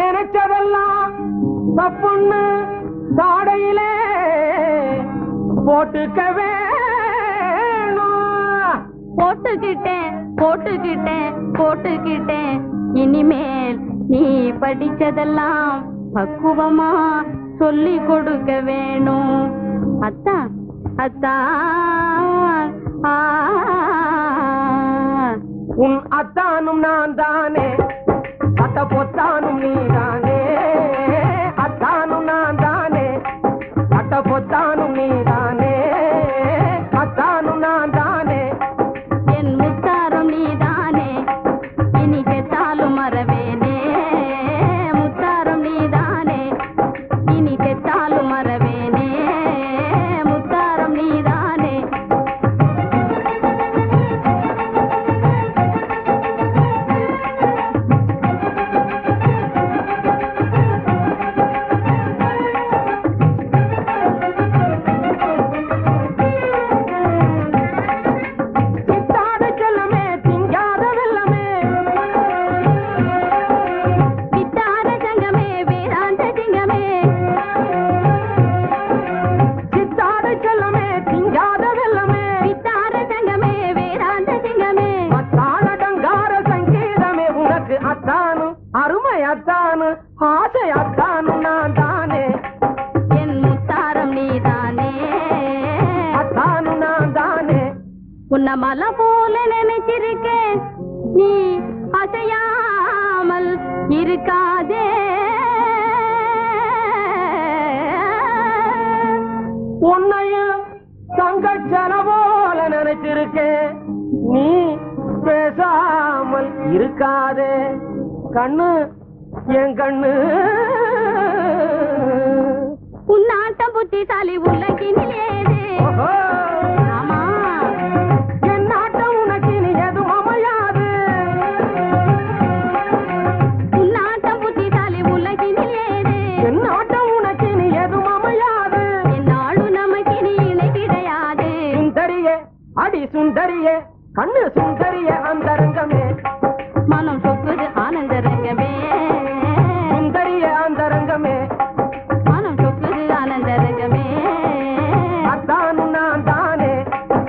நினைச்சதெல்லாம் தப்புன்னு தாடையிலே போட்டுக்க வேணும். போட்டுக்கிட்டேன் போட்டுக்கிட்டேன் போட்டுக்கிட்டேன். இனிமேல் நீ படிச்சதெல்லாம் பக்குவமா சொல்லி கொடுக்க வேணும். அத்தா அத்தா உன் அத்தானும் நான் தானே பொத்தானும் நீதானே. அத்தானும் நான் தானே அட்ட பொத்தானும் நீதான். அத்தானு அருமை அத்தானு ஆசை அத்தானு நான் தானே. என் முத்தாரம் நீதானே. அத்தானு நான் தானே. உன்ன மலை போல நினைச்சிருக்கேன். நீ அசையாமல் இருக்காதே. உன்னையும் தங்கச்சன போல நினைச்சிருக்கேன். நீ பேசாமல் இருக்காதே. கண்ணு என் கண்ணு. உன்னாட்டம் புத்திசாலி உலகினில் ஏது ஓஹோ. ஆமா. என் நாட்டம் உனக்கு இனி எதுவும் அமையாது. உன்னாட்டம் புத்திசாலி உலகினில் ஏது என் நாட்டம் உனக்கு இனி எதுவும் அமையாது. என்னாலும் நமக்கு இனி இணை கிடையாது. சுந்தரியே அடி சுந்தரியே கண்ணு சுந்தரிய அந்தரங்கமே மனம் சொக்குது ஆனந்த